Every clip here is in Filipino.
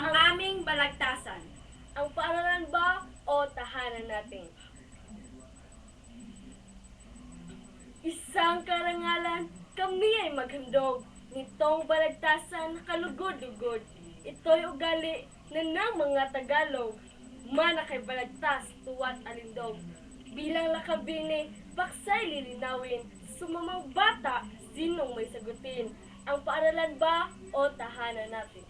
ang aming balagtasan. Ang paaralan ba o tahanan natin? Isang karangalan, kami ay maghandog. Nitong balagtasan na kalugod-lugod. Ito'y ugali na ng mga Tagalog. Mana kay balagtas, tuwat alindog. Bilang lakabini, paksay lilinawin. Sumamang bata, sinong may sagutin? Ang paaralan ba o tahanan natin?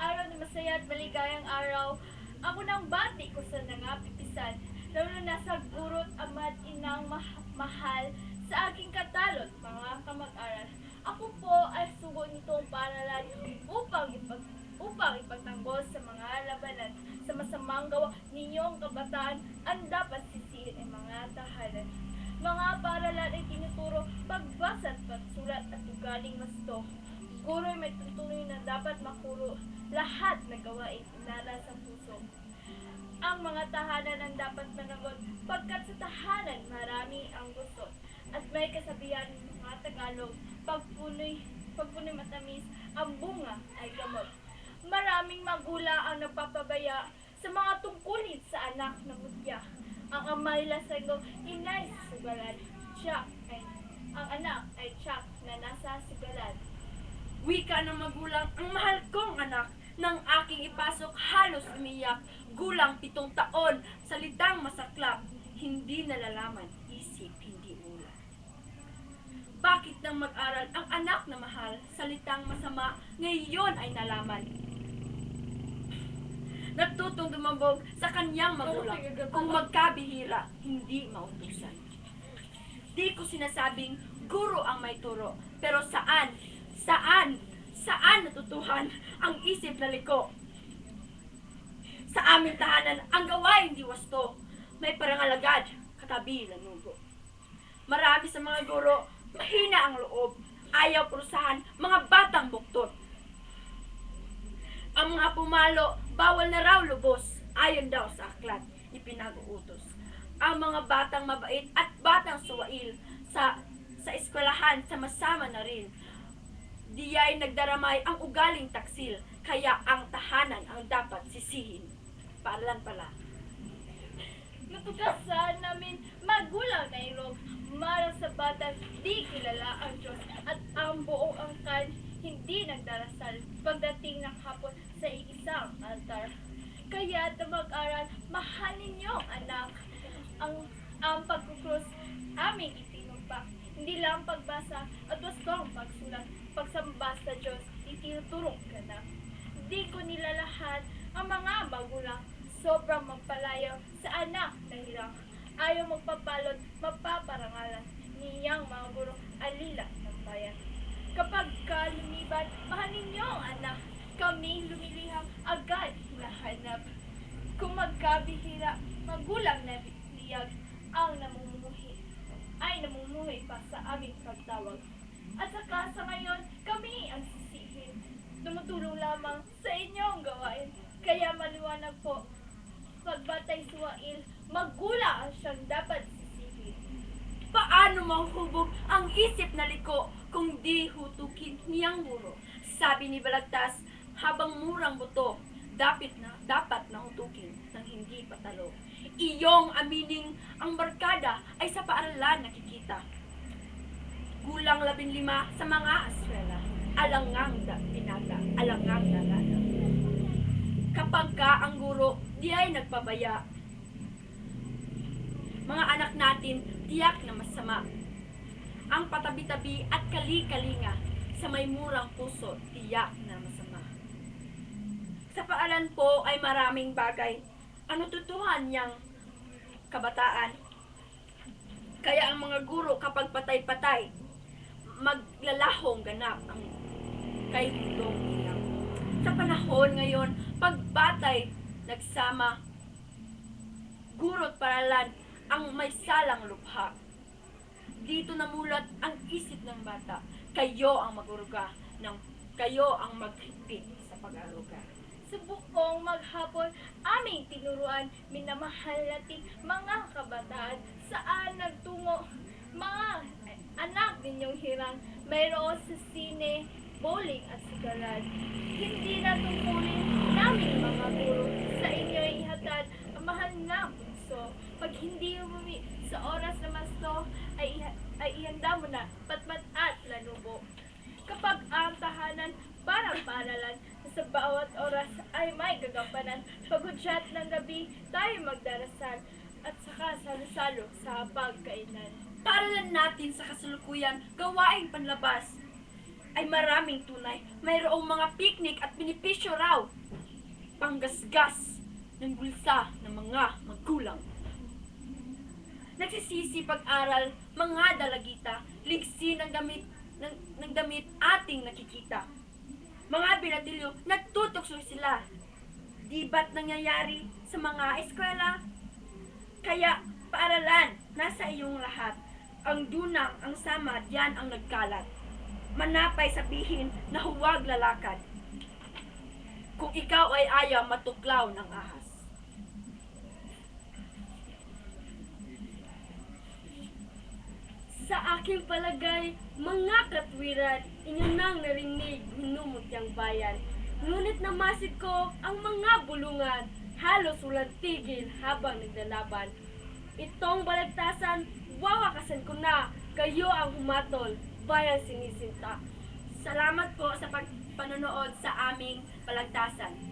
Araw na masaya at maligayang araw, ako nang bati ko sa nangapipisan, lalo na sa guro't ama't inang mah- mahal sa aking katalot, mga kamag-aral. Ako po ay sugo nitong paaralan upang ipag upang ipagtanggol sa mga labanan sa masamang gawa ninyong kabataan ang dapat sisihin ay mga tahanan. Mga paaralan ay tinuturo pagbasa at pagsulat at ugaling masto. Guro ay may tutuloy na dapat makuro lahat ng gawain inara sa puso. Ang mga tahanan ang dapat managot pagkat sa tahanan marami ang gusto at may kasabihan ng mga Tagalog pagpunoy pagpunoy matamis ang bunga ay gamot. Maraming magulang ang nagpapabaya sa mga tungkulin sa anak na mutya. Ang ama nila sa inay sa sugalan. Siya ay ang anak ay tiyak na nasa sugalan. Wika ng magulang, ang mahal kong anak, nang aking ipasok halos umiyak. Gulang pitong taon, salitang masaklap, hindi nalalaman, isip hindi ulan. Bakit nang mag-aral ang anak na mahal, salitang masama, ngayon ay nalaman? Natutong dumambog sa kanyang magulang, kung magkabihira, hindi mautusan. Di ko sinasabing guro ang may turo, pero saan, saan, saan natutuhan ang isip na liko? Sa aming tahanan, ang gawain di wasto, may parangalagad, katabi lanugo. Marami sa mga guro, mahina ang loob, ayaw prusahan, mga batang buktot. Ang mga pumalo, bawal na raw lubos, ayon daw sa aklat, ipinag-uutos. Ang mga batang mabait at batang suwail sa sa eskwelahan sama-sama na rin. Diya'y nagdaramay ang ugaling taksil, kaya ang tahanan ang dapat sisihin. Paaralan pala. Natuklasan namin magulang na ilog. Mara sa batang di kilala ang Diyos at ang buong angkan hindi nagdarasal pagdating ng hapon sa isang altar. Kaya na mag-aral, mahal ninyo anak. Ang, ang pagkukrus aming itinumpa. Hindi lang pagbasa at wastong pagsulat. Pagsamba sa Diyos, itinuturong ka na. Di ko nilalahat ang mga magulang sobrang magpalayaw sa anak na hirang. Ayaw magpapalot, mapaparangalan niyang mga guro alila ng bayan. Kapag ka lumiban, mahal ninyo ang anak. Kami lumilihang agad hinahanap. Kung magkabihira, magulang na liyag ang namumuhi ay namumuhi pa sa aming pagtawag. At saka sa ngayon, kami ang sisihin. Tumutulong lamang sa inyong gawain. Kaya maliwanag po, pagbatay suwail, magulang ang siyang dapat sisihin. Paano mahuhubog ang isip na liko kung di hutukin niyang guro? Sabi ni Balagtas, habang murang buto, dapat na dapat na hutukin ng hindi patalo. Iyong amining ang barkada ay sa paaralan nakikita. Gulang labing lima sa mga aswela, alangang da, pinaga, alangang dalaga. Kapag ka ang guro, di ay nagpabaya, mga anak natin tiyak na masama. Ang patabi-tabi at kali-kalinga sa may murang puso tiyak na masama. Sa paalan po ay maraming bagay. Ano tutuhan niyang kabataan? Kaya ang mga guro kapag patay-patay, maglalahong ganap ang kay Dudong Ilang. Sa panahon ngayon, pagbatay, nagsama, guro't paralan ang may salang lubha. Dito namulat ang isip ng bata. Kayo ang maguruga ng kayo ang maghigpit sa pag-aruga. Sa bukong maghapon, aming tinuruan, minamahal nating mga kabataan, saan nagtungo, mga anak ninyong hirang, mayroon sa sine, bowling at sigaran. Hindi na tungkulin namin mga guro sa inyo ihatad ang mahal na bunso. Pag hindi umumi sa oras na masto, ay, ay ihanda mo na patpat at lanubo. Kapag ang tahanan parang paaralan sa bawat oras ay may gagampanan, paghudyat ng gabi tayo magdarasal at saka salo-salo sa pagkainan. Paaralan natin sa kasalukuyan gawaing panlabas ay maraming tunay. Mayroong mga picnic at binipisyo raw. Panggasgas ng bulsa ng mga magulang. Nagsisisi pag-aral, mga dalagita, ligsi ng damit, ng, ng damit ating nakikita. Mga binatilyo, nagtutukso sila. Di ba't nangyayari sa mga eskwela? Kaya, paaralan, nasa iyong lahat. Ang dunang, ang sama, diyan ang nagkalat. Manapay sabihin na huwag lalakad. Kung ikaw ay ayaw matuklaw ng ahas. Sa aking palagay, mga katwiran, inyo nang narinig, hinumot yung bayan. Ngunit namasid ko ang mga bulungan, halos walang tigil habang naglalaban. Itong balagtasan, wawakasan ko na, kayo ang humatol, bayan sinisinta. Salamat po sa pagpanonood sa aming palagtasan.